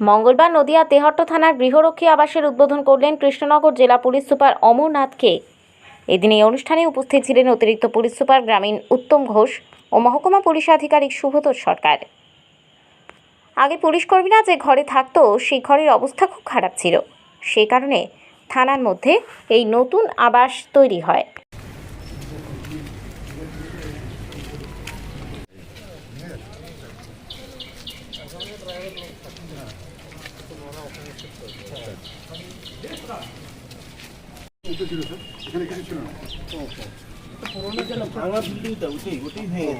মঙ্গলবার নদিয়া তেহট্ট থানার গৃহরক্ষী আবাসের উদ্বোধন করলেন কৃষ্ণনগর জেলা পুলিশ সুপার অমরনাথকে এদিন এই অনুষ্ঠানে উপস্থিত ছিলেন অতিরিক্ত পুলিশ সুপার গ্রামীণ উত্তম ঘোষ ও মহকুমা পুলিশ আধিকারিক শুভতোষ সরকার। আগে পুলিশ কর্মীরা যে ঘরে থাকতো, সেই ঘরের অবস্থা খুব খারাপ ছিল। সেই কারণে থানার মধ্যে এই নতুন আবাস তৈরি হয়। ভাঙা বিল্ডিংটা ওটাই ওটাই ভেঙে